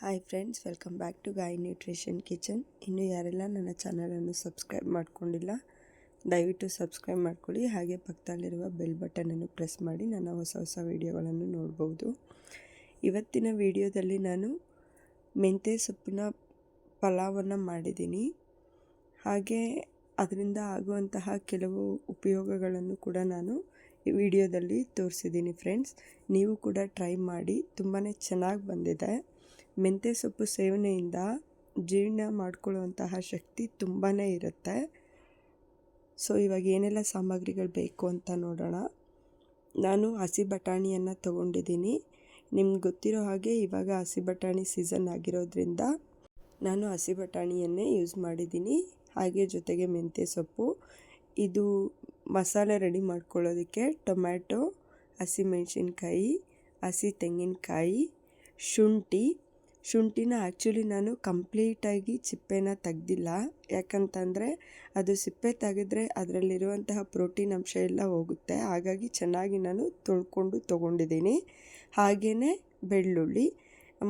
Hi friends welcome back to ಗಾಯ್ nutrition kitchen ಇನ್ನು ಯಾರೆಲ್ಲ ನನ್ನ ಚಾನಲನ್ನು ಸಬ್ಸ್ಕ್ರೈಬ್ ಮಾಡ್ಕೊಂಡಿಲ್ಲ, ದಯವಿಟ್ಟು ಸಬ್ಸ್ಕ್ರೈಬ್ ಮಾಡ್ಕೊಳ್ಳಿ. ಹಾಗೆ ಪಕ್ಕದಲ್ಲಿರುವ ಬೆಲ್ ಬಟನನ್ನು ಪ್ರೆಸ್ ಮಾಡಿ, ನನ್ನ ಹೊಸ ಹೊಸ ವೀಡಿಯೋಗಳನ್ನು ನೋಡ್ಬೋದು. ಇವತ್ತಿನ ವಿಡಿಯೋದಲ್ಲಿ ನಾನು ಮೆಂತ್ಯ ಸೊಪ್ಪಿನ ಪಲಾವನ್ನು ಮಾಡಿದ್ದೀನಿ. ಹಾಗೆ ಅದರಿಂದ ಆಗುವಂತಹ ಕೆಲವು ಉಪಯೋಗಗಳನ್ನು ಕೂಡ ನಾನು ಈ ವಿಡಿಯೋದಲ್ಲಿ ತೋರಿಸಿದ್ದೀನಿ ಫ್ರೆಂಡ್ಸ್ ನೀವು ಕೂಡ ಟ್ರೈ ಮಾಡಿ ತುಂಬಾ ಚೆನ್ನಾಗಿ ಬಂದಿದೆ. ಮೆಂತ್ಯ ಸೊಪ್ಪು ಸೇವನೆಯಿಂದ ಜೀರ್ಣ ಮಾಡ್ಕೊಳ್ಳುವಂತಹ ಶಕ್ತಿ ತುಂಬಾ ಇರುತ್ತೆ. ಸೊ, ಇವಾಗ ಏನೆಲ್ಲ ಸಾಮಗ್ರಿಗಳು ಬೇಕು ಅಂತ ನೋಡೋಣ. ನಾನು ಹಸಿ ಬಟಾಣಿಯನ್ನು ತೊಗೊಂಡಿದ್ದೀನಿ. ನಿಮ್ಗೆ ಗೊತ್ತಿರೋ ಹಾಗೆ ಇವಾಗ ಹಸಿ ಬಟಾಣಿ ಸೀಸನ್ ಆಗಿರೋದ್ರಿಂದ ನಾನು ಹಸಿ ಬಟಾಣಿಯನ್ನೇ ಯೂಸ್ ಮಾಡಿದ್ದೀನಿ. ಹಾಗೆ ಜೊತೆಗೆ ಮೆಂತ್ಯ ಸೊಪ್ಪು. ಇದು ಮಸಾಲೆ ರೆಡಿ ಮಾಡ್ಕೊಳ್ಳೋದಕ್ಕೆ ಟೊಮ್ಯಾಟೊ ಹಸಿಮೆಣ್ಸಿನ್ಕಾಯಿ ಹಸಿ ತೆಂಗಿನಕಾಯಿ, ಶುಂಠಿ ಶುಂಠಿನ ಆ್ಯಕ್ಚುಲಿ ನಾನು ಕಂಪ್ಲೀಟಾಗಿ ಸಿಪ್ಪೆನ ತೆಗ್ದಿಲ್ಲ. ಯಾಕಂತಂದರೆ ಅದು ಸಿಪ್ಪೆ ತೆಗೆದ್ರೆ ಅದರಲ್ಲಿರುವಂತಹ ಪ್ರೋಟೀನ್ ಅಂಶ ಎಲ್ಲ ಹೋಗುತ್ತೆ. ಹಾಗಾಗಿ ಚೆನ್ನಾಗಿ ನಾನು ತೊಳ್ಕೊಂಡು ತೊಗೊಂಡಿದ್ದೀನಿ. ಹಾಗೆಯೇ ಬೆಳ್ಳುಳ್ಳಿ,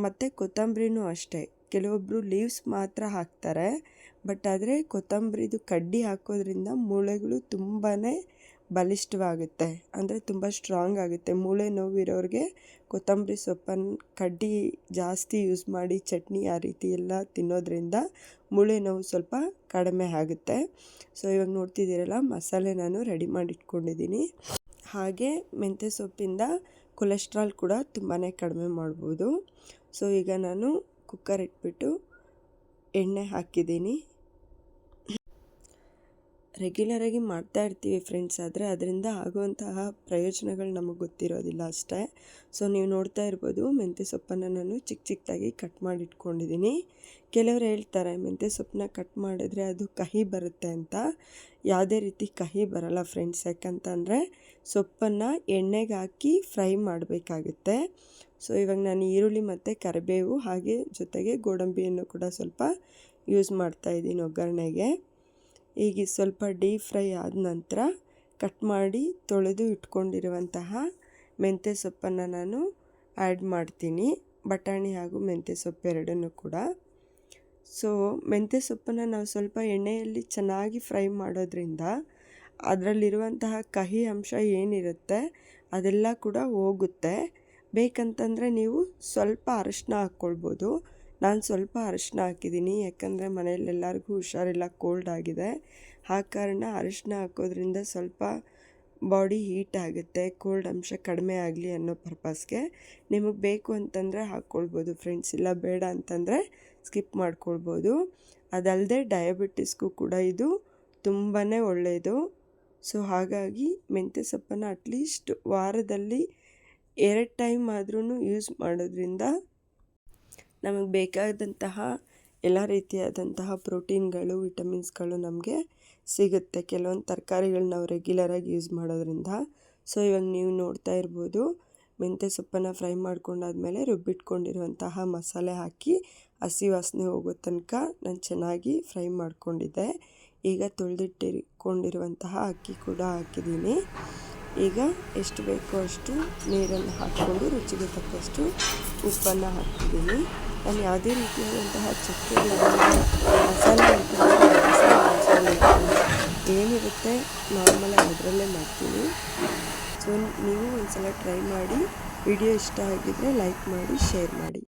ಮತ್ತು ಕೊತ್ತಂಬರಿನೂ ಅಷ್ಟೇ. ಕೆಲವೊಬ್ಬರು ಲೀವ್ಸ್ ಮಾತ್ರ ಹಾಕ್ತಾರೆ. ಬಟ್ ಆದರೆ ಕೊತ್ತಂಬರಿದು ಕಡ್ಡಿ ಹಾಕೋದ್ರಿಂದ ಮೂಳೆಗಳು ತುಂಬಾ ಬಲಿಷ್ಠವಾಗುತ್ತೆ. ಅಂದರೆ ತುಂಬ ಸ್ಟ್ರಾಂಗ್ ಆಗುತ್ತೆ. ಮೂಳೆ ನೋವಿರೋರಿಗೆ ಕೊತ್ತಂಬರಿ ಸೊಪ್ಪನ್ನು ಕಡ್ಡಿ ಜಾಸ್ತಿ ಯೂಸ್ ಮಾಡಿ ಚಟ್ನಿ ಆ ರೀತಿ ಎಲ್ಲ ತಿನ್ನೋದ್ರಿಂದ ಮೂಳೆ ನೋವು ಸ್ವಲ್ಪ ಕಡಿಮೆ ಆಗುತ್ತೆ. ಸೊ ಇವಾಗ ನೋಡ್ತಿದ್ದೀರಲ್ಲ, ಮಸಾಲೆ ನಾನು ರೆಡಿ ಮಾಡಿ ಇಟ್ಕೊಂಡಿದ್ದೀನಿ ಹಾಗೆ ಮೆಂತ್ಯ ಸೊಪ್ಪಿಂದ ಕೊಲೆಸ್ಟ್ರಾಲ್ ಕೂಡ ತುಂಬಾ ಕಡಿಮೆ ಮಾಡ್ಬೋದು. ಸೊ ಈಗ ನಾನು ಕುಕ್ಕರ್ ಇಟ್ಬಿಟ್ಟು ಎಣ್ಣೆ ಹಾಕಿದ್ದೀನಿ. ರೆಗ್ಯುಲರಾಗಿ ಮಾಡ್ತಾ ಇರ್ತೀವಿ ಫ್ರೆಂಡ್ಸ್ ಆದರೆ ಅದರಿಂದ ಆಗುವಂತಹ ಪ್ರಯೋಜನಗಳು ನಮಗೆ ಗೊತ್ತಿರೋದಿಲ್ಲ ಅಷ್ಟೇ. ಸೊ ನೀವು ನೋಡ್ತಾ ಇರ್ಬೋದು, ಮೆಂತ್ಯ ಸೊಪ್ಪನ್ನು ನಾನು ಚಿಕ್ಕ ಚಿಕ್ಕದಾಗಿ ಕಟ್ ಮಾಡಿ ಇಟ್ಕೊಂಡಿದ್ದೀನಿ ಕೆಲವರು ಹೇಳ್ತಾರೆ, ಮೆಂತ್ಯ ಸೊಪ್ಪನ್ನ ಕಟ್ ಮಾಡಿದ್ರೆ ಅದು ಕಹಿ ಬರುತ್ತೆ ಅಂತ. ಯಾವುದೇ ರೀತಿ ಕಹಿ ಬರಲ್ಲ ಫ್ರೆಂಡ್ಸ್ ಯಾಕಂತಂದರೆ ಸೊಪ್ಪನ್ನು ಎಣ್ಣೆಗೆ ಹಾಕಿ ಫ್ರೈ ಮಾಡಬೇಕಾಗುತ್ತೆ. ಸೊ ಇವಾಗ ನಾನು ಈರುಳ್ಳಿ ಮತ್ತು ಕರಿಬೇವು ಹಾಗೆ ಜೊತೆಗೆ ಗೋಡಂಬಿಯನ್ನು ಕೂಡ ಸ್ವಲ್ಪ ಯೂಸ್ ಮಾಡ್ತಾಯಿದ್ದೀನಿ ಒಗ್ಗರಣೆಗೆ. ಈಗ ಸ್ವಲ್ಪ ಡೀಪ್ ಫ್ರೈ ಆದ ನಂತರ ಕಟ್ ಮಾಡಿ ತೊಳೆದು ಇಟ್ಕೊಂಡಿರುವಂತಹ ಮೆಂತ್ಯ ಸೊಪ್ಪನ್ನು ನಾನು ಆ್ಯಡ್ ಮಾಡ್ತೀನಿ. ಬಟಾಣಿ ಹಾಗೂ ಮೆಂತ್ಯ ಸೊಪ್ಪು ಎರಡನ್ನೂ ಕೂಡ. ಸೊ ಮೆಂತ್ಯ ಸೊಪ್ಪನ್ನು ನಾವು ಸ್ವಲ್ಪ ಎಣ್ಣೆಯಲ್ಲಿ ಚೆನ್ನಾಗಿ ಫ್ರೈ ಮಾಡೋದ್ರಿಂದ ಅದರಲ್ಲಿರುವಂತಹ ಕಹಿ ಅಂಶ ಏನಿರುತ್ತೆ ಅದೆಲ್ಲ ಕೂಡ ಹೋಗುತ್ತೆ. ಬೇಕಂತಂದರೆ ನೀವು ಸ್ವಲ್ಪ ಅರಶಿನ ಹಾಕ್ಕೊಳ್ಬೋದು. ನಾನು ಸ್ವಲ್ಪ ಅರಿಶಿನ ಹಾಕಿದ್ದೀನಿ ಯಾಕಂದರೆ ಮನೆಯಲ್ಲಿ ಎಲ್ಲರಿಗೂ ಹುಷಾರಿಲ್ಲ ಕೋಲ್ಡ್ ಆಗಿದೆ. ಆ ಕಾರಣ ಅರಿಶಿನ ಹಾಕೋದ್ರಿಂದ ಸ್ವಲ್ಪ ಬಾಡಿ ಹೀಟ್ ಆಗುತ್ತೆ ಕೋಲ್ಡ್ ಅಂಶ ಕಡಿಮೆ ಆಗಲಿ ಅನ್ನೋ ಪರ್ಪಸ್ಗೆ ನಿಮಗೆ ಬೇಕು ಅಂತಂದರೆ ಹಾಕ್ಕೊಳ್ಬೋದು ಫ್ರೆಂಡ್ಸ್ ಇಲ್ಲ ಬೇಡ ಅಂತಂದರೆ ಸ್ಕಿಪ್ ಮಾಡ್ಕೊಳ್ಬೋದು. ಅದಲ್ಲದೆ ಡಯಾಬಿಟಿಸ್ಗೂ ಕೂಡ ಇದು ತುಂಬಾ ಒಳ್ಳೆಯದು ಸೊ ಹಾಗಾಗಿ ಮೆಂತ್ಯ ಸೊಪ್ಪನ್ನು ಅಟ್ಲೀಸ್ಟ್ ವಾರದಲ್ಲಿ ಎರಡು ಟೈಮ್ ಆದ್ರೂ ಯೂಸ್ ಮಾಡೋದ್ರಿಂದ ನಮಗೆ ಬೇಕಾದಂತಹ ಎಲ್ಲ ರೀತಿಯಾದಂತಹ ಪ್ರೋಟೀನ್ಗಳು, ವಿಟಮಿನ್ಸ್ಗಳು ನಮಗೆ ಸಿಗುತ್ತೆ. ಕೆಲವೊಂದು ತರಕಾರಿಗಳು ನಾವು ರೆಗ್ಯುಲರಾಗಿ ಯೂಸ್ ಮಾಡೋದ್ರಿಂದ. ಸೊ ಇವಾಗ ನೀವು ನೋಡ್ತಾ ಇರ್ಬೋದು ಮೆಂತ್ಯ ಸೊಪ್ಪನ್ನು ಫ್ರೈ ಮಾಡ್ಕೊಂಡಾದ್ಮೇಲೆ ರುಬ್ಬಿಟ್ಕೊಂಡಿರುವಂತಹ ಮಸಾಲೆ ಹಾಕಿ ಹಸಿ ವಾಸನೆ ಹೋಗೋ ತನಕ ನಾನು ಚೆನ್ನಾಗಿ ಫ್ರೈ ಮಾಡಿಕೊಂಡಿದ್ದೆ. ಈಗ ತೊಳೆದಿಟ್ಟಿಕೊಂಡಿರುವಂತಹ ಅಕ್ಕಿ ಕೂಡ ಹಾಕಿದ್ದೀನಿ. ಈಗ ಎಷ್ಟು ಬೇಕೋ ಅಷ್ಟು ನೀರನ್ನು ಹಾಕ್ಕೊಂಡು ರುಚಿಗೆ ತಕ್ಕಷ್ಟು ಉಪ್ಪನ್ನು ಹಾಕ್ತಿದ್ದೀನಿ ನಾನು ಯಾವುದೇ ರೀತಿಯಾದಂತಹ ಚಕ್ಕೆ ಮಸಾಲೆ ಏನಿರುತ್ತೆ? ನಾರ್ಮಲಾಗಿ ಅದರಲ್ಲೇ ಮಾಡ್ತೀನಿ. ಸೊ ನೀವು ಒಂದು ಸಲ ಟ್ರೈ ಮಾಡಿ ವಿಡಿಯೋ ಇಷ್ಟ ಆಗಿದ್ದರೆ ಲೈಕ್ ಮಾಡಿ ಶೇರ್ ಮಾಡಿ.